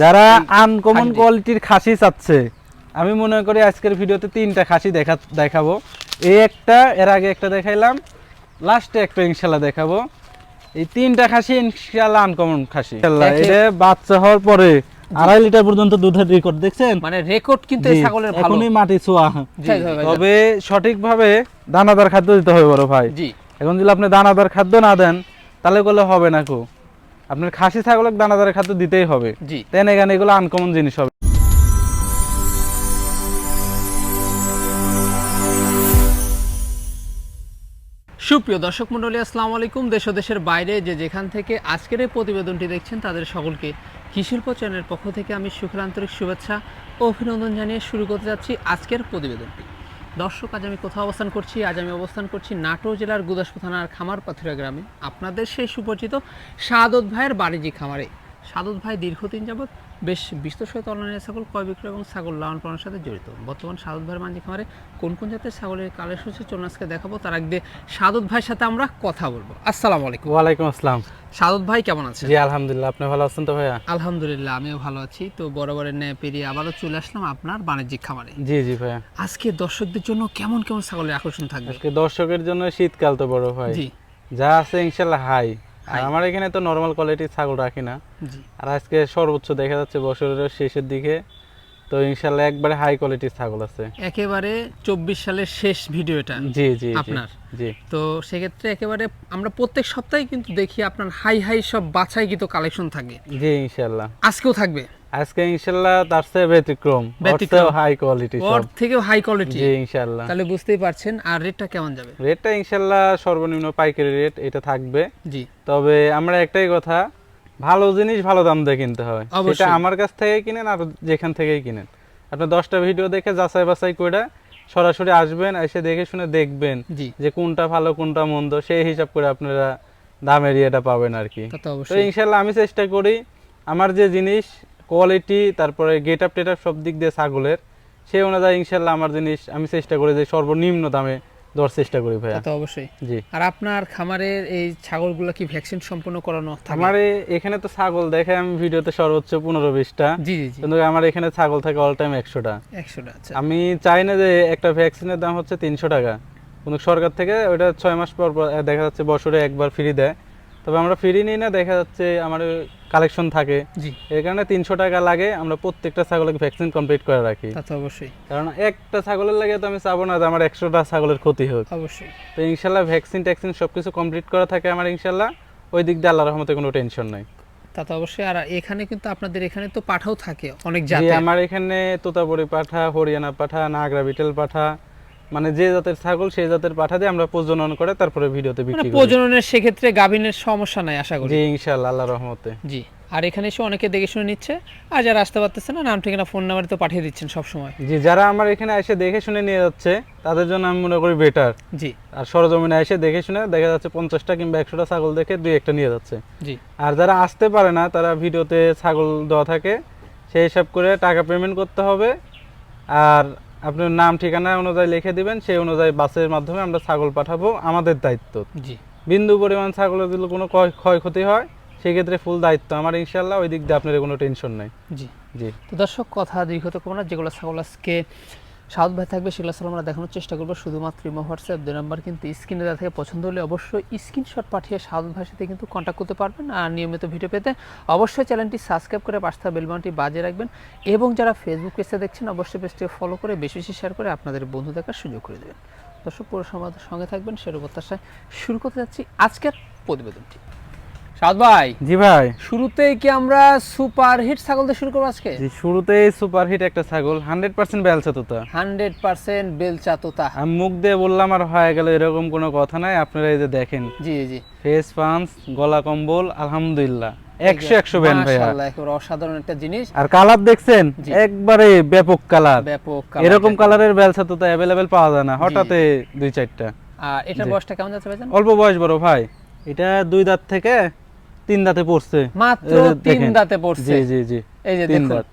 যারা আনকমন কোয়ালিটির খাসি চাচ্ছে আমি মনে করি আজকের ভিডিওতে তিনটা খাসি দেখা দেখাবো। এই একটা এর আগে একটা দেখাইলাম লাস্টে একটা ইনশাল্লাহ দেখাবো। এই তিনটা খাসি ইনশাল্লাহ আনকমন খাসি। এটা বাচ্চা হওয়ার পরে আড়াই লিটার পর্যন্ত দুধের রেকর্ড দেখছেন? মানে রেকর্ড কিন্তু এই ছাগলের ভালো। এখনই মাটি ছোঁয়া। তবে সঠিকভাবে দানাদার খাদ্য দিতে হবে বড় ভাই। জি। এখন যদি আপনি দানাদার খাদ্য না দেন তাহলে করলে হবে না কো। আপনার খাসি ছাগলের দানাদার খাদ্য দিতেই হবে। জি। তেন এখানে এগুলো আনকমন জিনিস হবে। সুপ্রিয় দর্শক মণ্ডলী আসসালামু আলাইকুম। দেশ দেশের বাইরে যে যেখান থেকে আজকের এই প্রতিবেদনটি দেখছেন তাদের সকলকে কৃষিল্প চ্যানেলের পক্ষ থেকে আমি সুখের আন্তরিক শুভেচ্ছা ও অভিনন্দন জানিয়ে শুরু করতে যাচ্ছি আজকের প্রতিবেদনটি। দর্শক, আজ আমি কোথাও অবস্থান করছি? আজ আমি অবস্থান করছি নাটো জেলার গুদাসপুর থানার খামার পাথুরা গ্রামে। আপনাদের সেই সুপরিচিত সাদত ভাইয়ের বাণিজ্যিক খামারে। সাদত ভাই দীর্ঘদিন যাবৎ বেশ বিস্তৃত অনলাইনে ছাগল ক্রয় বিক্রয় এবং ছাগল লালন পালনের সাথে জড়িত। বর্তমান সাদত ভাইয়ের বাণিজ্যিক খামারে কোন কোন জাতের ছাগলের কালেকশন হচ্ছে চলুন আজকে দেখাবো। তার আগে সাদত ভাইয়ের সাথে আমরা কথা বলব। আসসালামু আলাইকুম। ওয়ালাইকুম আসসালাম। সাদত ভাই কেমন আছেন? জি আলহামদুলিল্লাহ। আপনি ভালো আছেন তো ভাইয়া? আলহামদুলিল্লাহ আমিও ভালো আছি। তো বরাবরের ন্যায় পেরিয়ে আবারও চলে আসলাম আপনার বাণিজ্যিক খামারে। জি জি ভাইয়া। আজকে দর্শকদের জন্য কেমন কেমন ছাগলের আকর্ষণ থাকবে? আজকে দর্শকের জন্য শীতকাল তো বড় ভাই। জি। যা আছে ইনশাল্লাহ হাই। আর আমার এখানে তো নর্মাল কোয়ালিটির ছাগল রাখি না। আর আজকে সর্বোচ্চ দেখা যাচ্ছে বছরের শেষের দিকে। তো ইনশাল্লাহ একবারে হাই কোয়ালিটির ছাগল আছে। একেবারে চব্বিশ সালের শেষ ভিডিও এটা জি জি জি, আপনার? জি। তো সেক্ষেত্রে একেবারে আমরা প্রত্যেক সপ্তাহে কিন্তু দেখি আপনার হাই হাই সব বাছাই কিন্তু কালেকশন থাকে। জি ইনশাল্লাহ। আজকেও থাকবে? আজকে ইনশাল্লাহ তার চেয়ে ব্যতিক্রম ব্যতিক্রম। হাই কোয়ালিটি ওর থেকেও হাই কোয়ালিটি জি ইনশাল্লাহ তাহলে বুঝতেই পারছেন আর রেটটা কেমন যাবে? রেটটা ইনশাল্লাহ সর্বনিম্ন পাইকারি রেট এটা থাকবে। জি। তবে আমরা একটাই কথা ভালো জিনিস ভালো দাম দিয়ে কিনতে হয়। সেটা আমার কাছ থেকে কিনেন আর যেখান থেকেই কিনেন। আপনি দশটা ভিডিও দেখে যাচাই বাছাই করে সরাসরি আসবেন এসে দেখে শুনে দেখবেন জি। যে কোনটা ভালো কোনটা মন্দ সেই হিসাব করে আপনারা দাম এরিয়াটা পাবেন আর কি। তো ইনশাল্লাহ আমি চেষ্টা করি আমার যে জিনিস কোয়ালিটি তারপরে গেট আপ টেট আপ সব দিক দিয়ে ছাগলের সেই অনুযায়ী ইনশাল্লাহ আমার জিনিস আমি চেষ্টা করি যে সর্বনিম্ন দামে দেওয়ার চেষ্টা করি ভাইয়া। তো অবশ্যই। জি। আর আপনার খামারের এই ছাগলগুলো কি ভ্যাকসিন সম্পূর্ণ করানো এখানে তো ছাগল দেখে আমি ভিডিওতে সর্বোচ্চ পনেরো বিশটা। জি জি কিন্তু আমার এখানে ছাগল থাকে অল টাইম একশোটা। একশোটা আচ্ছা। আমি চাই না যে একটা ভ্যাকসিনের দাম হচ্ছে তিনশো টাকা। কিন্তু সরকার থেকে ওটা ছয় মাস পর পর দেখা যাচ্ছে বছরে একবার ফ্রি দেয়। তবে আমরা ফ্রি নিই না দেখা যাচ্ছে আমার কালেকশন থাকে। জি। এর কারণে তিনশো টাকা লাগে আমরা প্রত্যেকটা ছাগলকে ভ্যাকসিন কমপ্লিট করে রাখি। তো অবশ্যই। কারণ একটা ছাগলের লাগে তো আমি চাবো না যে আমার একশোটা ছাগলের ক্ষতি হোক। অবশ্যই। তো ইনশাল্লাহ ভ্যাকসিন ট্যাকসিন সব কিছু কমপ্লিট করা থাকে আমার ইনশাল্লাহ। ওই দিক দিয়ে আল্লাহ রহমতে কোনো টেনশন নাই। তা তো অবশ্যই। আর এখানে কিন্তু আপনাদের এখানে তো পাঠাও থাকে অনেক জি জাতের। আমার এখানে তোতাপুরি পাঠা হরিয়ানা পাঠা নাগরা বিটেল পাঠা মানে যে জাতের ছাগল সেই জাতের পাঠা দিয়ে আমরা প্রজনন করে তারপরে ভিডিওতে মানে বিক্রি করি। প্রজননের সেক্ষেত্রে গাভিনের সমস্যা নাই আশা করি। জি ইনশাল্লাহ আল্লাহ রহমতে। জি আর এখানে এসে অনেকে দেখে শুনে নিচ্ছে আর যারা আসতে পারতেছে না নাম ঠিকানা ফোন নাম্বার তো পাঠিয়ে দিচ্ছেন সব সময় জি যারা আমার এখানে এসে দেখে শুনে নিয়ে যাচ্ছে তাদের জন্য আমি মনে করি বেটার জি। আর সরজমিনে এসে দেখে শুনে দেখা যাচ্ছে পঞ্চাশটা কিংবা একশোটা ছাগল দেখে দুই একটা নিয়ে যাচ্ছে। জি। আর যারা আসতে পারে না তারা ভিডিওতে ছাগল দেওয়া থাকে সেই হিসাব করে টাকা পেমেন্ট করতে হবে। আর আপনার নাম ঠিকানা অনুযায়ী লিখে দিবেন সেই অনুযায়ী বাসের মাধ্যমে আমরা ছাগল পাঠাবো আমাদের দায়িত্ব। জি। বিন্দু পরিমাণ ছাগলের দিলে কোনো ক্ষয়- ক্ষয়ক্ষতি হয় সেক্ষেত্রে ফুল দায়িত্ব আমার ইনশাল্লাহ ওই দিক দিয়ে আপনার কোনো টেনশন নেই। জি। জি। তো দর্শক কথা দীর্ঘত কোনো না যেগুলো ছাগল আজকে সাউথ ভাই থাকবে, সেগুলো ছাগল আমরা দেখানোর চেষ্টা করব। শুধুমাত্র ইমো হোয়াটসঅ্যাপ, দুই নাম্বার কিন্তু স্ক্রিনে দেওয়া থেকে। পছন্দ হলে অবশ্যই স্ক্রিনশট পাঠিয়ে সাউথ ভাইয়ের সাথে কিন্তু কন্ট্যাক্ট করতে পারবেন। আর নিয়মিত ভিডিও পেতে অবশ্যই চ্যানেলটি সাবস্ক্রাইব করে পাশে থাকা বেলবানটি বাজে রাখবেন। এবং যারা ফেসবুক পেজে দেখছেন, অবশ্যই পেজটি ফলো করে বেশি বেশি শেয়ার করে আপনাদের বন্ধু দেখার সুযোগ করে দেবেন। দর্শক, পুরো সমাজের সঙ্গে থাকবেন। সের প্রত্যাশায় শুরু করতে যাচ্ছি আজকের প্রতিবেদনটি। সাউথ ভাই জি ভাই। শুরুতেই কি আমরা সুপার হিট ছাগল দিয়ে শুরু করব আজকে? জি শুরুতেই সুপারহিট একটা ছাগল হান্ড্রেড পার্সেন্ট বেলছে তো তা হান্ড্রেড পার্সেন্ট বেলচা তোতা। আমি মুখ দিয়ে বললাম আর হয়ে গেল এরকম কোনো কথা নাই আপনারা এই যে দেখেন। জি জি। ফেস পাঞ্চ গলা কম্বল আলহামদুলিল্লাহ। একশো একশো ব্যান ভাইয়া। অসাধারণ একটা জিনিস। আর কালার দেখছেন একবারে ব্যাপক কালার। ব্যাপক এরকম কালারের বেলসা তো অ্যাভেলেবেল পাওয়া যায় না হঠাৎ দুই চারটা। আর এটার বয়সটা কেমন যাচ্ছে ভাইজান? অল্প বয়স বড় ভাই। এটা দুই দাঁত থেকে তিন দাঁতে পড়ছে। মাত্র তিন দাঁতে পড়ছে। জি জি জি। এই যে তিন দাঁত।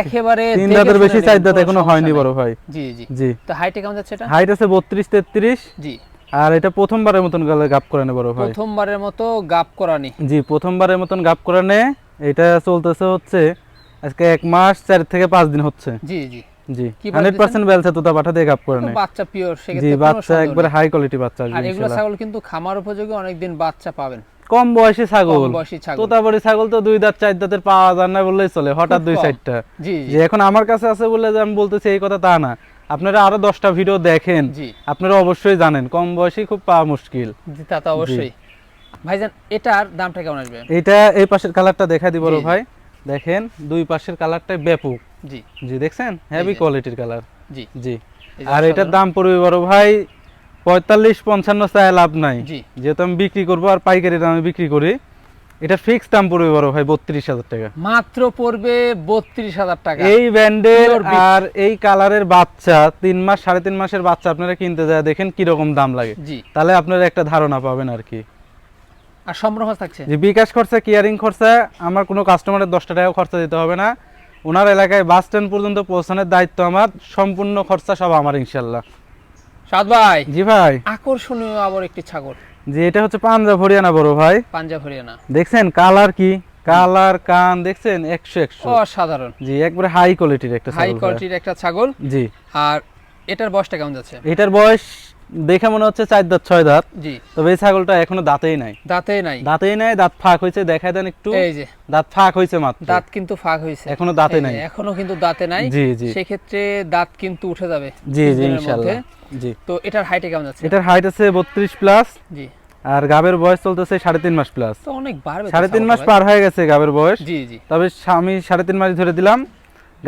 একেবারে তিন দাঁতের বেশি চার দাঁত এখনও হয়নি বড় ভাই। জি জি। জি। তো হাইটে কেমন যাচ্ছে এটা? হাইট আছে বত্রিশ তেত্রিশ। জি। আর এটা প্রথমবারের মতন গেলে গাপ করে নে বড় ভাই। প্রথমবারের মতো গাপ করানি জি প্রথমবারের মতন গাপ করে নে। এটা চলতেছে হচ্ছে আজকে এক মাস চার থেকে পাঁচ দিন হচ্ছে। জি জি। জি। কি বলে হান্ড্রেড তোতা পাঠা দিয়ে গাপ করে নেয় বাচ্চা পিওর সেক্ষেত্রে কোনো বাচ্চা সন্দেহ একবারে হাই কোয়ালিটি বাচ্চা আর এগুলো ছাগল কিন্তু খামার উপযোগী অনেকদিন বাচ্চা পাবেন। কম বয়সী ছাগল। ছাগল। তোতাবাড়ি ছাগল তো দুই দাঁত চার দাঁতের পাওয়া যায় না বললেই চলে হঠাৎ দুই চারটা জি যে এখন আমার কাছে আছে বলে যে আমি বলতেছি এই কথা তা না। আপনারা আরও দশটা ভিডিও দেখেন জি। আপনারা অবশ্যই জানেন কম বয়সী খুব পাওয়া মুশকিল। জি তা তো অবশ্যই। ভাইজান এটার দামটা কেমন আসবে? এইটা এই পাশের কালারটা দেখা দিব বড় ভাই। দেখেন দুই পাশের কালারটা ব্যাপক। জি। জি দেখছেন? হেভি কোয়ালিটির কালার। জি। জি। আর এটার দাম পড়বে বড় ভাই পঁয়তাল্লিশ পঞ্চান্ন চায় লাভ নাই। যেহেতু আমি বিক্রি করব আর পাইকারি দামে বিক্রি করি এটা ফিক্স দাম পড়বে বড় ভাই বত্রিশ হাজার টাকা। মাত্র পড়বে বত্রিশ হাজার টাকা। এই ব্যান্ডের আর এই কালারের বাচ্চা তিন মাস সাড়ে তিন মাসের বাচ্চা আপনারা কিনতে যায় দেখেন কীরকম দাম লাগে। তাহলে আপনারা একটা ধারণা পাবেন আর কি। আর সম্ভ্রম থাকছে? যে বিকাশ খরচা কেয়ারিং খরচা আমার কোনো কাস্টমারের দশটা টাকা খরচা দিতে হবে না। ওনার এলাকায় বাস স্ট্যান্ড পর্যন্ত পৌঁছানোর দায়িত্ব আমার সম্পূর্ণ খরচা সব আমার ইনশাল্লাহ সাদ ভাই জি ভাই। আকর্ষণীয় আবার একটি ছাগল। যে এটা হচ্ছে পাঞ্জাব হরিয়ানা বড় ভাই। পাঞ্জাব হরিয়ানা। দেখছেন কালার কি? কালার কান দেখছেন? একশো একশো। অসাধারণ। জি একবারে হাই কোয়ালিটির একটা হাই কোয়ালিটির একটা ছাগল। জি। আর এটার বয়সটা কেমন যাচ্ছে? এটার বয়স দেখে মনে হচ্ছে চার দাঁত ছয় দাঁত। জি। তবে এই ছাগলটা এখনও দাঁতেই নাই। দাঁতে নাই। দাঁতেই নাই দাঁত ফাঁক হয়েছে দেখায় দেন একটু। এই যে। দাঁত ফাঁক হয়েছে মাত্র। দাঁত কিন্তু ফাঁক হয়েছে। এখনও দাঁতে নাই। এখনও কিন্তু দাঁতে নাই। জি জি। সেক্ষেত্রে দাঁত কিন্তু উঠে যাবে জি জি ইনশাল্লাহ। জি। তো এটার হাইটে কেমন যাচ্ছে? এটার হাইট আছে বত্রিশ প্লাস জি। আর গাবের বয়স চলতেছে সাড়ে তিন মাস প্লাস তো অনেক বাড়বে সাড়ে তিন মাস পার হয়ে গেছে গাবের বয়স। জি জি। তবে আমি সাড়ে তিন মাস ধরে দিলাম।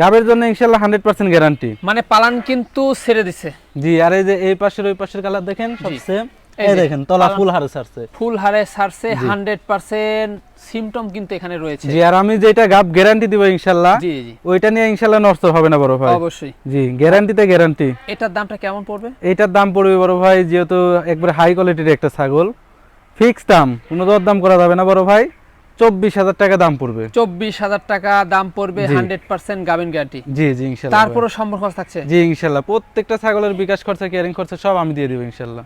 গাবের জন্য ইনশাল্লাহ হান্ড্রেড পার্সেন্ট গ্যারান্টি। মানে পালান কিন্তু ছেড়ে দিছে। জি আর এই যে এই পাশের ওই পাশের কালার দেখেন সব জি। সেম এই দেখেন তলা ফুল হারে ছাড়ছে। ফুল হারে সারছে কিন্তু এখানে রয়েছে। জি আর আমি যেটা গাব গ্যারান্টি দিব ইনশাল্লাহ জি জি। ওইটা নিয়ে ইনশাল্লাহ নষ্ট হবে না বড় ভাই। অবশ্যই। জি গ্যারান্টিতে গ্যারান্টি। এটার দামটা কেমন পড়বে? এইটার দাম পড়বে বড় ভাই যেহেতু একবারে হাই কোয়ালিটির একটা ছাগল। ফিক্স দাম কোনো দর দাম করা যাবে না বড় ভাই। চব্বিশ হাজার টাকা দাম পড়বে। চব্বিশ হাজার টাকা দাম পড়বে হান্ড্রেড পার্সেন্ট গাবিন গ্যারান্টি। জি জি ইনশাল্লাহ তারপরও সম্ভব খরচ থাকছে? জি ইনশাল্লাহ। প্রত্যেকটা ছাগলের বিকাশ খরচা কেয়ারিং খরচা সব আমি দিয়ে দিব ইনশাল্লাহ।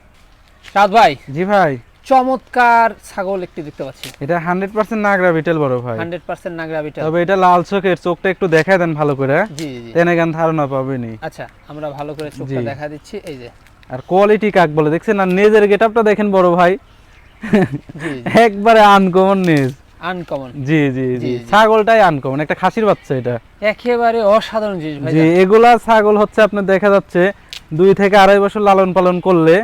সাদ ভাই জি ভাই। চমৎকার ছাগল একটি দেখতে পাচ্ছি। এটা হান্ড্রেড পার্সেন্ট নাগরা বিটেল বড় ভাই। হান্ড্রেড পার্সেন্ট নাগরা বিটা তবে এটা লাল চোখের চোখটা একটু দেখায় দেন ভালো করে। জি জি তেনে গান ধারণা পাবেনি আচ্ছা আমরা ভালো করে চোখটা দেখা দিচ্ছি এই যে। আর কোয়ালিটি কাক বলে দেখছেন আর নেজের গেটআপটা দেখেন বড় ভাই। একবারে আনকমন নেজ। আনকমন জি জি জি। ছাগলটাই আনকমন একটা খাসির বাচ্চা এটা। একেবারে অসাধারণ জিনিস ভাই জি এগুলা ছাগল হচ্ছে আপনার দেখা যাচ্ছে দুই থেকে আড়াই বছর লালন পালন করলে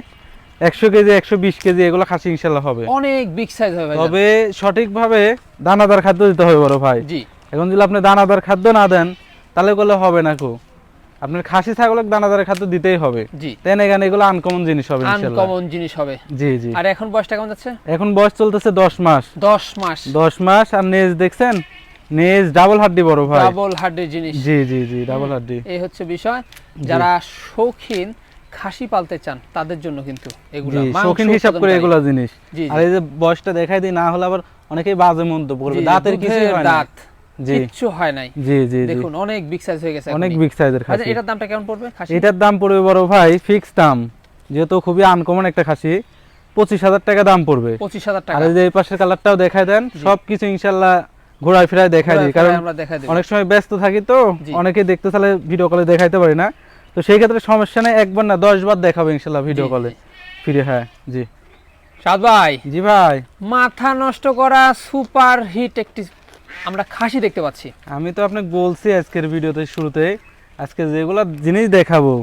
একশো কেজি একশো বিশ কেজি এগুলো খাসি ইনশাল্লাহ হবে। অনেক বিগ সাইজ হবে তবে সঠিকভাবে দানাদার খাদ্য দিতে হবে বড় ভাই। জি। এখন যদি আপনি দানাদার খাদ্য না দেন তাহলে করলে হবে না কো। আপনার খাসি ছাগলের দানাদার খাদ্য দিতেই হবে। জি। তেন এখানে এগুলো আনকমন জিনিস হবে আনকমন জিনিস হবে। জি জি। আর এখন বয়সটা কেমন যাচ্ছে? এখন বয়স চলতেছে দশ মাস। দশ মাস। দশ মাস আর নেজ দেখছেন? নেজ ডাবল হাড্ডি বড় ভাই। ডাবল হার্ডের জিনিস। জি জি জি ডাবল হাড্ডি। এই হচ্ছে বিষয়। যারা শৌখিন খাসি পালতে চান তাদের জন্য কিন্তু এগুলো শৌখিন হিসাব করে এগুলো জিনিস। আর এই যে বয়সটা দেখাই দিই না হলে আবার অনেকেই বাজে মন্তব্য করবে। দাঁতের কিছু হয় না। দাঁত। কিচ্ছু হয় নাই। জি জি দেখুন অনেক বিগ সাইজ হয়ে গেছে অনেক বিগ সাইজের আচ্ছা খাসি। এটার দামটা কেমন পড়বে খাসি? এটার দাম পড়বে বড় ভাই ফিক্স দাম। যেহেতু খুবই আনকমন একটা খাসি পঁচিশ হাজার টাকা দাম পড়বে। পঁচিশ হাজার টাকা। এই যে এই পাশের কালারটাও দেখাই দেন সবকিছু ইনশাল্লাহ ঘোরায় ফেরায় দেখাই দিই। কারণ অনেক সময় ব্যস্ত থাকি তো অনেকে দেখতে চাইলে ভিডিও কলে দেখাইতে পারি না। তো সেই ক্ষেত্রে সমস্যা নেই একবার না দশ বার দেখাবো ইনশাল্লাহ ভিডিও কলে ফিরে হ্যাঁ জি। সাদ ভাই। জি ভাই। মাথা নষ্ট করা সুপার হিট একটি আমরা খাসি দেখতে পাচ্ছি। আমি তো আপনাকে বলছি আজকের ভিডিওতে শুরুতে আজকে যেগুলা জিনিস দেখাবো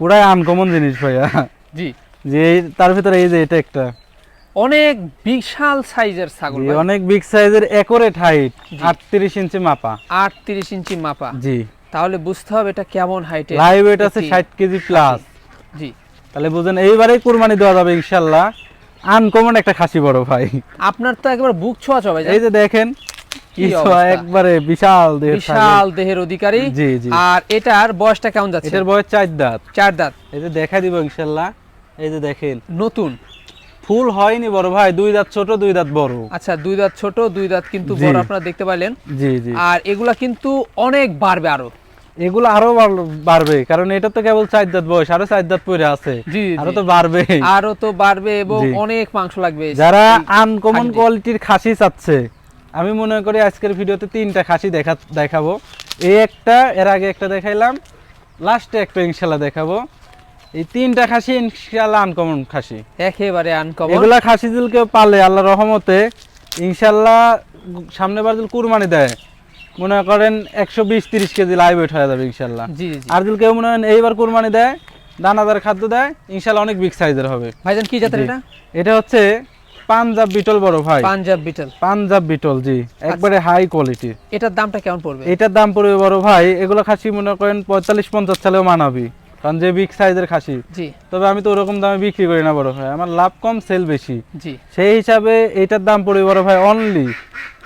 পুরাই আনকমন জিনিস ভাইয়া। জি। যে তার ভিতরে এই যে এটা একটা। অনেক বিশাল সাইজের ছাগল অনেক বিগ সাইজের একরেট হাইট জি। আটত্রিশ ইঞ্চি মাপা। আটত্রিশ ইঞ্চি মাপা। জি। তাহলে বুঝতে হবে এটা কেমন হাইটে লাইভ ওয়েট আছে ষাট কেজি প্লাস জি। তাহলে বুঝেন এইবারেই কুরবানি দেওয়া যাবে ইনশাল্লাহ। আনকমন একটা খাসি বড় ভাই। আপনার তো একবার বুক ছোঁয়া চবে এই যে দেখেন? একবারে বিশাল দেহের বিশাল দেহের অধিকারী। ছাগল। জি জি। আর এটার বয়সটা কেমন যাচ্ছে? এটার বয়স চার দাঁত। চার দাঁত। এই দেখা দিব ইনশাল্লাহ। এই যে দেখেন। নতুন। ফুল হয়নি বড় ভাই দুই দাঁত ছোট দুই দাঁত বড়। আচ্ছা দুই দাঁত ছোট দুই দাঁত কিন্তু বড় আপনারা দেখতে পাইলেন। জি জি। আর এগুলা কিন্তু অনেক বাড়বে আরও। এগুলো আরও বাড়বে কারণ এটা তো কেবল চার দাঁত বয়স আরও চার দাঁত পরে আছে। আরও তো বাড়বে আরও তো বাড়বে এবং অনেক মাংস লাগবে। যারা আনকমন কোয়ালিটির খাসি চাচ্ছে আমি মনে করি আজকের ভিডিওতে তিনটা খাসি দেখা দেখাবো। এই একটা এর আগে একটা দেখাইলাম লাস্টে একটা ইনশাল্লাহ দেখাবো। এই তিনটা খাসি ইনশাল্লাহ আনকমন খাসি। একেবারে আনকমন এগুলা খাসি দিল কেউ পালে আল্লাহ রহমতে ইনশাল্লাহ সামনে বার কুরবানি দেয়। মনে করেন একশো বিশ তিরিশ কেজি লাইভ ওয়েট হয়ে যাবে ইনশাল্লাহ। জি জি। আর দিল কেউ মনে করেন এইবার কুরবানি দেয় দানাদার খাদ্য দেয় ইনশাল্লাহ অনেক বিগ সাইজের হবে। ভাইজান কি জাতের এটা? এটা হচ্ছে পাঞ্জাব বিটল বড় ভাই। পাঞ্জাব বিটল। পাঞ্জাব বিটল জি। একবারে হাই কোয়ালিটির এটার দামটা কেমন পড়বে? এটার দাম পড়বে বড় ভাই এগুলো খাসি মনে করেন পঁয়তাল্লিশ পঞ্চাশ সালেও মানাবি কারণ যে বিগ সাইজের খাসি। জি। তবে আমি তো ওরকম দামে বিক্রি করি না বড় ভাই আমার লাভ কম সেল বেশি। জি। সেই হিসাবে এইটার দাম পড়বে বড় ভাই অনলি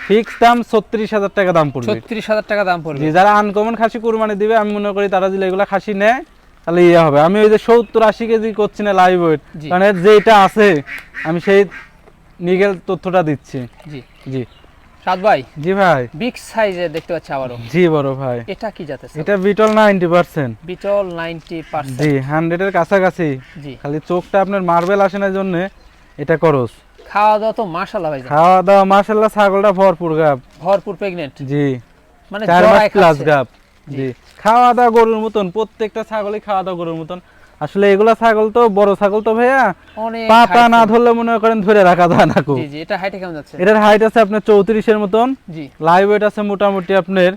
ফিক্স দাম ছত্রিশ হাজার টাকা দাম পড়বে। ছত্রিশ হাজার টাকা দাম পড়বে। যারা আনকমন খাসি কুরবানি দিবে আমি মনে করি তারা যদি এগুলা খাসি নেয় তাহলে ইয়ে হবে। আমি ওই যে সত্তর আশি কেজি করছি না লাইভ ওয়েট। কারণ যেটা আছে আমি সেই নিগেল তথ্যটা দিচ্ছি। জি। জি। সাদ ভাই জি ভাই। বিগ সাইজের দেখতে পাচ্ছি আবারও। জি বড় ভাই। এটা কি জাতের এটা Beetal ninety percent. Beetal ninety percent. জি হান্ড্রেডের কাছাকাছি। জি। খালি চোখটা আপনার মার্বেল আসে না জন্য এটা করস। খাওয়া দাওয়া তো মাশাল্লাহ ভাই। খাওয়া দাওয়া মাসাল্লাহ ছাগলটা ভরপুর গাপ ভরপুর প্রেগনেন্ট জি। মানে জড়ায় প্লাস খাচ্ছে। জি। খাওয়া দাওয়া গরুর মতন প্রত্যেকটা ছাগলই খাওয়া দাওয়া গরুর মতন। আসলে এগুলা ছাগল তো বড় ছাগল তো ভাইয়া। পা পাতা না ধরলে মনে করেন ধরে রাখা যায় না খুব এটা হাইটে কেমন যাচ্ছে? এটার হাইট আছে আপনার চৌত্রিশের মতন। জি। লাইভ ওয়েট আছে মোটামুটি আপনার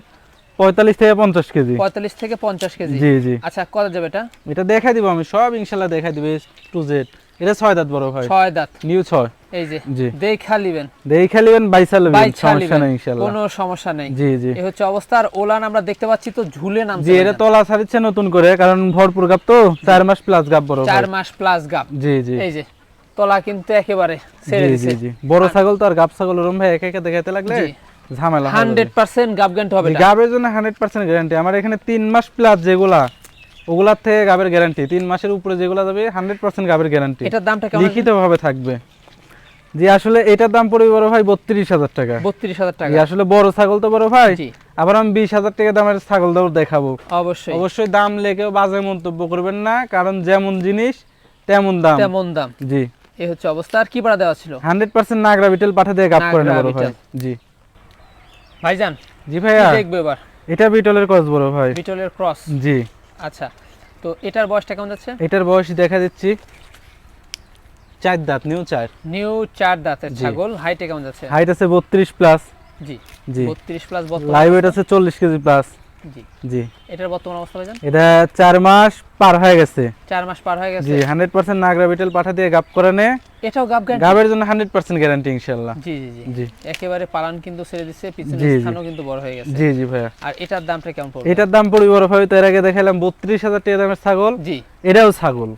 পঁয়তাল্লিশ থেকে পঞ্চাশ কেজি। পঁয়তাল্লিশ থেকে পঞ্চাশ কেজি। জি জি। আচ্ছা কত যাবে এটা? এটা দেখাই দিব আমি সব ইনশাল্লাহ দেখাই দিবে টু জেড এটা ছয় দাঁত বড় ভাই। ছয় দাঁত। নিউ ছয়। এই যে দেখা লিবেন দেখে খেলিবেন বাইসা বাইছা সমস্যা লিবেন নেই ইনশাল্লাহ কোনো সমস্যা নেই। জি জি। এই হচ্ছে অবস্থা আর ওলান আমরা দেখতে পাচ্ছি তো ঝুলে নামছে জি এটা। তলা ছাড়িচ্ছে নতুন করে কারণ ভরপুর তো মাস প্লাস বড় মাস প্লাস জি জি। এই যে তলা কিন্তু একেবারে ছেড়ে দিছে। জি জি। বড় ছাগল তো আর গাব ছাগল ওরম ভাই একে একে দেখাতে লাগলে ঝামেলা হান্ড্রেড পার্সেন্ট গাপ গ্যান্ট হবে গাবের জন্য হান্ড্রেড পার্সেন্ট গ্যারান্টি আমার এখানে তিন মাস প্লাস যেগুলা ওগুলার থেকে গাবের গ্যারান্টি তিন মাসের উপরে যেগুলা যাবে হান্ড্রেড পার্সেন্ট গাবের গ্যারান্টি এটার দামটা কেমন? লিখিত ভাবে থাকবে। জি আসলে এটার দাম পড়বে বড় ভাই বত্রিশ হাজার টাকা। বত্রিশ হাজার টাকা। জি, আসলে বড় ছাগল তো বড় ভাই আবার আমি বিশ হাজার টাকা দামের ছাগল দৌড় দেখাবো। অবশ্যই। অবশ্যই দাম লেগেও বাজে মন্তব্য করবেন না কারণ যেমন জিনিস তেমন দাম। তেমন দাম। জি। এই হচ্ছে অবস্থা। আর কি ভাড়া দেওয়া ছিল? হান্ড্রেড পার্সেন্ট নাগরা বিটেল পাঠা দিয়ে গাপ করে না নাগরা বড় ভাই। জি। ভাইজান জি ভাইয়া। দেখবে এবার? এটা বিটলের কস বড় ভাই। বিটলের ক্রস? জি। আচ্ছা তো এটার বয়সটা কেমন যাচ্ছে? এটার বয়স দেখা দিচ্ছি চার দাঁত নিউ চার? নিউ চার দাঁতের ছাগল হাইটে কেমন যাচ্ছে? হাইট আছে বত্রিশ প্লাস জি জি। বত্রিশ প্লাস লাইভ ওয়েট আছে চল্লিশ কেজি প্লাস জি। জি। এটার বর্তমান অবস্থা ভাইজান? এটা চার মাস পার হয়ে গেছে। চার মাস পার হয়ে গেছে। জি হান্ড্রেড পার্সেন্ট নাগরা বিটেল পাঠা দিয়ে নে। এটাও গাব গ্যান্ট গাবের জন্য হান্ড্রেড পার্সেন্ট গ্যারান্টি ইনশাল্লাহ জি জি জি। জি। একেবারে পালান কিন্তু ছেড়ে দিচ্ছে পিছনের। স্থানও কিন্তু বড় হয়ে গেছে। জি জি ভাইয়া। আর এটার দামটা কেমন পড়বে? এটার দাম পড়বে বড় ভাই তো এর আগে দেখালাম বত্রিশ হাজার টাকা দামের ছাগল। জি। এটাও ছাগল।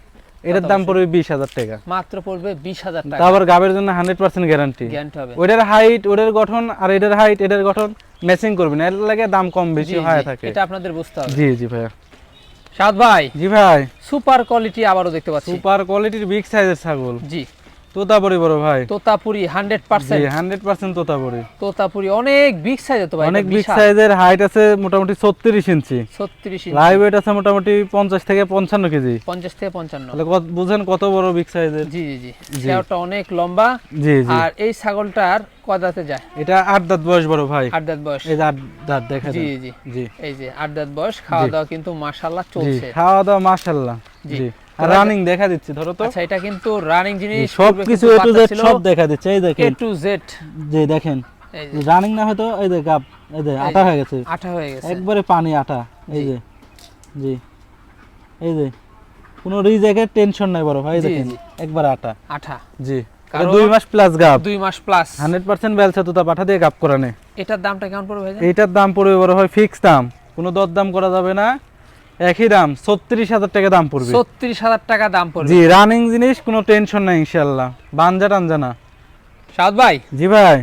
এটার দাম পড়বে বিশ হাজার টাকা। মাত্র পড়বে বিশ হাজার টাকা। আবার গাবের জন্য হান্ড্রেড পার্সেন্ট গ্যারান্টি। গ্যান্ট হবে। ওটার হাইট ওটার গঠন আর এটার হাইট এটার গঠন ম্যাচিং করবেন এর লাগে দাম কম বেশি হয়ে থাকে। এটা আপনাদের বুঝতে হবে। জি জি ভাইয়া। সাদ ভাই জি ভাই। সুপার কোয়ালিটি আবারও দেখতে পাচ্ছি। সুপার কোয়ালিটির বিগ সাইজের ছাগল। জি। তোতাপুরি বড় ভাই। তোতাপুরি হান্ড্রেড জি percent hundred percent Totapuri. Totapuri অনেক বিগ সাইজ তো ভাই অনেক বিগ সাইজের হাইট আছে মোটামুটি ছত্রিশ ইঞ্চি। ছত্রিশ লাইভ ওয়েট আছে মোটামুটি পঞ্চাশ থেকে পঞ্চান্ন কেজি। পঞ্চাশ থেকে পঞ্চান্ন। তাহলে কত- বুঝেন কত বড় বিগ সাইজের জি জি জি। জি। অনেক লম্বা। জি জি। আর এই ছাগলটার কদাতে যায়। এটা আট দাঁত বয়স বড় ভাই। আট দাঁত বয়স। এই যে আট দাঁত দেখা জি যায়। জি। জি। এই যে আট দাঁত বয়স খাওয়া দাওয়া কিন্তু মাশাল্লাহ জি চলছে। খাওয়া দাওয়া মাশাল্লাহ জি। রানিং দেখা দিচ্ছি ধরো তো। আচ্ছা এটা কিন্তু রানিং জিনিস এ টু জেড সব দেখা দিচ্ছে এই এ দেখেন টু জেড যে দেখেন রানিং না হয়তো এই যে গাপ এই যে আটা হয়ে গেছে। আঠা হয়ে গেছে। একবারে পানি আটা এই যে জি এই যে। কোনো রিজেকের টেনশন নাই বড় ভাই দেখেন একবার আটা। আঠা। জি দুই মাস প্লাস গাপ। দুই মাস প্লাস হান্ড্রেড পার্সেন্ট বেলসা তুতা পাঠা দিয়ে গাপ করানে। এটার দামটা কেমন পড়বে ভাই এইটার দাম পড়বে বড় হয় ফিক্স দাম। কোনো দর দাম করা যাবে না। একই দাম ছত্রিশ হাজার টাকা দাম পড়বে। ছত্রিশ হাজার টাকা দাম পড়বে। জি রানিং জিনিস কোনো টেনশন নাই ইনশাল্লাহ বানজা টানজা না। সাদ ভাই? জি ভাই।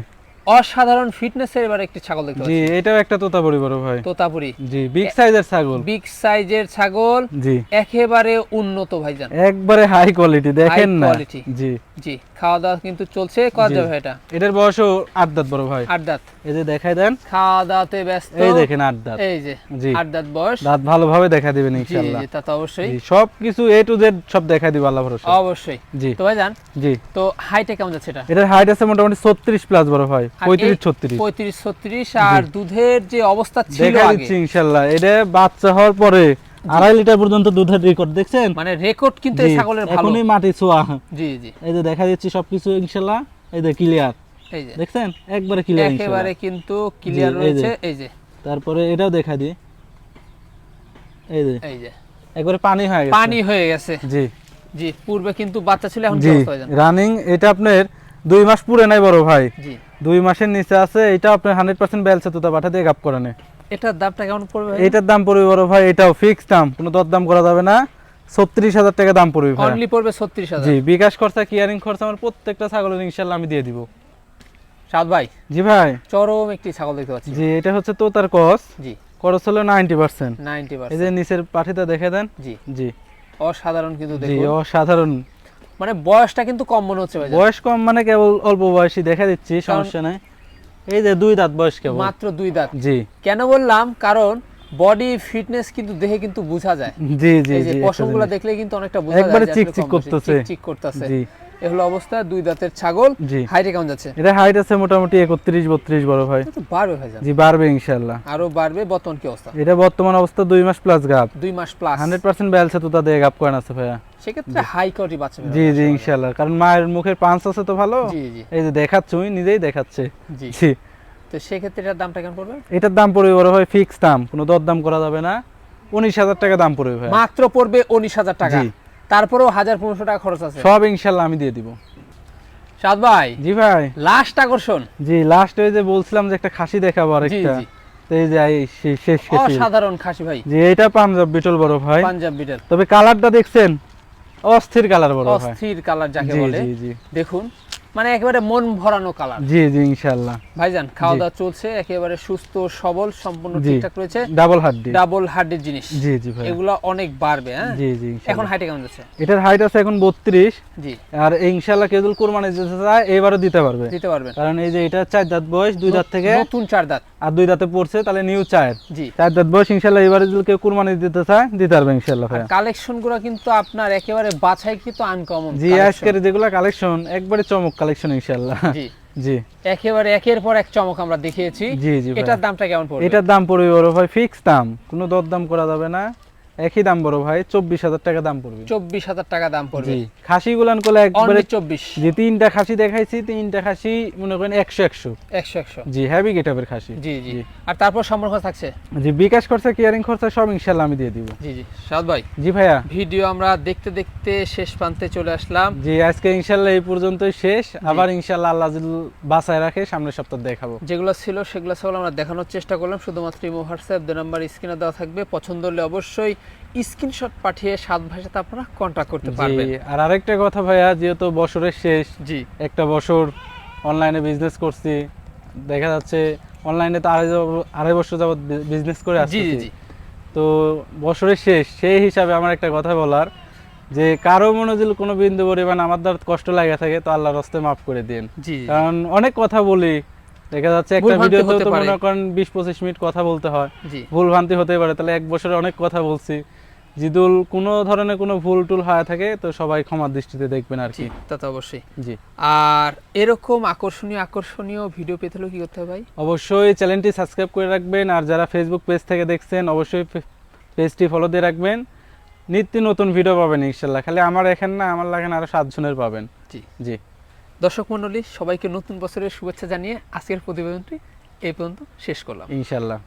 অসাধারণ ফিটনেসের এবার একটি ছাগল দেখতে জি এটাও একটা তোতা পড়ি বড় ভাই। তোতাপুরি। জি বিগ সাইজের ছাগল। বিগ সাইজের ছাগল। জি। একেবারে উন্নত ভাইজান। একবারে হাই কোয়ালিটি দেখেন না। quality। জি। জি। খাওয়া দাওয়া কিন্তু চলছে যাবে এটা। এটার বয়সও আট দাঁত বড় ভাই। আট দাঁত। এই যে দেখাই দেন। খাওয়া দাওয়াতে ব্যস্ত। এই দেখেন আট দাঁত। এই যে। আট দাঁত বয়স। দাঁত ভালোভাবে দেখা দিবেন ইনশাআল্লাহ তা তো অবশ্যই। সব কিছু এ টু জেড সব দেখা দিব আল্লাহ ভরসা। অবশ্যই। জি। তো ভাই যান জি। তো হাইটে কেমন যাচ্ছে এটা? এটার হাইট আছে মোটামুটি ছত্রিশ প্লাস বড় ভাই। আর পঁয়ত্রিশ এই ছত্রিশ। পঁয়ত্রিশ ছত্রিশ আর দুধের যে অবস্থা ছিল দেখা দিচ্ছি ইনশাল্লাহ। এটা বাচ্চা হওয়ার পরে আড়াই লিটার পর্যন্ত দুধের রেকর্ড দেখছেন? মানে রেকর্ড কিন্তু এই ছাগলের ভালো। এখনই মাটি ছোঁয়া। জি জি। এই যে দেখা দিচ্ছি সবকিছু ইনশাল্লাহ এই যে ক্লিয়ার এই যে। দেখছেন? একবারে ক্লিয়ার একেবারে কিন্তু ক্লিয়ার রয়েছে। এই যে। তারপরে এটাও দেখা দিই। এই যে। এই যে। একবারে পানি হয়ে গেছে। পানি হয়ে গেছে। জি। জি পূর্বে কিন্তু বাচ্চা ছিল এখন হয়ে রানিং এটা আপনার দুই মাস পুরে নাই বড় ভাই। জি। দুই মাসের নিচে আছে এটা আপনার হান্ড্রেড পার্সেন্ট ব্যালসে তোতা পাঠা দিয়ে গাপ করে নেয়। এটার দামটা কেমন পড়বে ভাই? এইটার দাম পড়বে বড় ভাই এটাও ফিক্স দাম কোনো দরদাম করা যাবে না। ছত্রিশ হাজার টাকা দাম পড়বে ভাই। অনলি পড়বে ছত্রিশ হাজার। জি বিকাশ খরচা কিয়ারিং খরচা আমার প্রত্যেকটা ছাগলের ইনশাল্লাহ আমি দিয়ে দিব। সাদ ভাই জি ভাই। চরম একটি ছাগল দেখতে পাচ্ছি। জি এটা হচ্ছে তোতার কস জি। খরচ হলো নাইনটি পার্সেন্ট। নাইনটি এই যে নিচের পাঠিটা দেখে দেন। জি। জি। অসাধারণ কিন্তু জি অসাধারণ। মানে বয়সটা কিন্তু কম মনে হচ্ছে ভাই বয়স কম মানে কেবল অল্প বয়সী দেখা দিচ্ছি সমস্যা নাই। এই যে দুই দাঁত বয়স কেবল। মাত্র দুই দাঁত। জি। কেন বললাম? কারণ বডি ফিটনেস কিন্তু দেহে কিন্তু বোঝা যায়। জি জি এই যে জি পশমগুলো দেখলে কিন্তু অনেকটা বোঝা যায় একবারে চিকচিক করতেছে। চিকচিক করতেছে। জি। এ হলো অবস্থা দুই দাঁতের ছাগল। জি। হাইটে কেমন যাচ্ছে? এটা হাইট আছে মোটামুটি একত্রিশ বত্রিশ বড় ভাই। তো বাড়বে ভাই জি বাড়বে ইনশাল্লাহ আরও বাড়বে বর্তমান কি অবস্থা? এটা বর্তমান অবস্থা দুই মাস প্লাস গাপ দুই মাস প্লাস হান্ড্রেড পার্সেন্ট ব্যালসে তো তাদের আছে ভাইয়া। সেক্ষেত্রে হাই কোয়ালিটি বাচ্চা জি জি ইনশাল্লাহ কারণ মায়ের মুখের পাঁচ আছে তো ভালো। জি জি। এই যে দেখাচ্ছ নিজেই দেখাচ্ছে। জি। জি। তো সেক্ষেত্রে এটার দামটা কেমন পড়বে? এটার দাম পড়বে বড় ভাই ফিক্স দাম। কোনো দর দাম করা যাবে না। উনিশ হাজার টাকা দাম পড়বে ভাই মাত্র পড়বে উনিশ হাজার টাকা। তারপরেও হাজার পনেরোশো টাকা খরচ আছে। সব ইনশাল্লাহ আমি দিয়ে দিব। সাদ ভাই জি ভাই। লাস্ট আকর্ষণ। জি লাস্ট ওই যে বলছিলাম যে একটা খাসি দেখাবো আর একটা এই যে শেষ খাসি। অসাধারণ খাসি ভাই। জি এটা পাঞ্জাব বিটল বড় ভাই। পাঞ্জাব বিটল। তবে কালারটা দেখছেন? অস্থির কালার বড় ভাই। অস্থির কালার যাকে বলে। জি জি। দেখুন। মানে একেবারে মন ভরানো কালার জি জি ইনশাল্লাহ ভাইজান খাওয়া দাওয়া চলছে একেবারে সুস্থ সবল সম্পূর্ণ ঠিকঠাক রয়েছে। ডাবল হাড্ডি ডাবল হার্ডের জিনিস। জি জি ভাই এগুলো অনেক বাড়বে হ্যাঁ? জি জি এখন। হাইটে কেমন যাচ্ছে? এটার হাইট আছে এখন বত্রিশ। জি। আর ইনশাল্লাহ কেজুল কোরবানি দিতে চায় এবারও দিতে পারবে। দিতে পারবেন কারণ এই যে এটা চার দাঁত বয়স দুই দাঁত থেকে। নতুন চার দাঁত। আর দুই দাঁতে পড়ছে তাহলে নিউ চার। জি। চার দাঁত বয়স ইনশাল্লাহ এবারে যদি কেউ কুরবানি দিতে চায় দিতে পারবে ইনশাল্লাহ ভাইয়া। কালেকশনগুলো কিন্তু আপনার একেবারে বাছাই কিন্তু আনকমন জি আজকের যেগুলো কালেকশন একবারে চমক কালেকশন ইনশাল্লাহ জি। জি। একেবারে একের পর এক চমক আমরা দেখিয়েছি। জি জি এটার দামটা কেমন পড়বে? এটার দাম পড়বে বড় ভাই ফিক্স দাম। কোনো দর দাম করা যাবে না। একই দাম বড় ভাই চব্বিশ হাজার টাকা দাম পড়বে। চব্বিশ হাজার টাকা দাম পড়বে। খাসি গুলান করলে একবারে চব্বিশ। যে তিনটা খাসি দেখাইছি তিনটা খাসি মনে করেন একশো একশো। একশো একশো। জি হ্যাভি গেটাপের খাসি। জি জি। আর তারপর সম্পর্ক থাকছে? জি বিকাশ খরচা কেয়ারিং খরচা সব ইনশাল্লাহ আমি দিয়ে দিব। জি জি। সাদ ভাই জি ভাইয়া। ভিডিও আমরা দেখতে দেখতে শেষ প্রান্তে চলে আসলাম। জি আজকে ইনশাল্লাহ এই পর্যন্তই শেষ। আবার ইনশাল্লাহ আল্লাহ যদি বাসায় রাখে সামনের সপ্তাহ দেখাবো। যেগুলো ছিল সেগুলো সব আমরা দেখানোর চেষ্টা করলাম। শুধুমাত্র ইমো হোয়াটসঅ্যাপ দু নাম্বার স্ক্রিনে দেওয়া থাকবে। পছন্দ হলে অবশ্যই স্ক্রিনশট পাঠিয়ে সাত ভাষাতে আপনারা কন্ট্যাক্ট করতে পারবেন। আর আরেকটা কথা ভাইয়া যেহেতু বছরের শেষ জি। একটা বছর অনলাইনে বিজনেস করছি দেখা যাচ্ছে অনলাইনে তো আড়াই আড়াই বছর যাবত বিজনেস করে আসছি জি জি। তো বছরের শেষ সেই হিসাবে আমার একটা কথা বলার যে কারও মনে যদি কোনো বিন্দু পরিমাণ আমার দ্বারা কষ্ট লাগে থাকে তো আল্লাহর রস্তে মাফ করে দিন। কারণ অনেক কথা বলি দেখা যাচ্ছে একটা ভিডিওতে তো মনে করেন বিশ পঁচিশ মিনিট কথা বলতে হয়। ভুল ভ্রান্তি হতে পারে। তাহলে এক বছরে অনেক কথা বলছি। জিদুল কোনো ধরনের কোনো ভুল টুল হয়ে থাকে তো সবাই ক্ষমার দৃষ্টিতে দেখবেন আর কি। তা তো অবশ্যই। জি। আর এরকম আকর্ষণীয় আকর্ষণীয় ভিডিও পেতে হলে কি করতে হবে ভাই? অবশ্যই চ্যানেলটি সাবস্ক্রাইব করে রাখবেন আর যারা ফেসবুক পেজ থেকে দেখছেন অবশ্যই পেজটি ফলো দিয়ে রাখবেন। নিত্য নতুন ভিডিও পাবেন ইনশাল্লাহ। খালি আমার এখানে না আমার লাগেন আরও সাতজনের পাবেন। জি। জি। দর্শক মন্ডলী সবাইকে নতুন বছরের শুভেচ্ছা জানিয়ে আজকের প্রতিবেদনটি এই পর্যন্ত শেষ করলাম। ইনশাল্লাহ।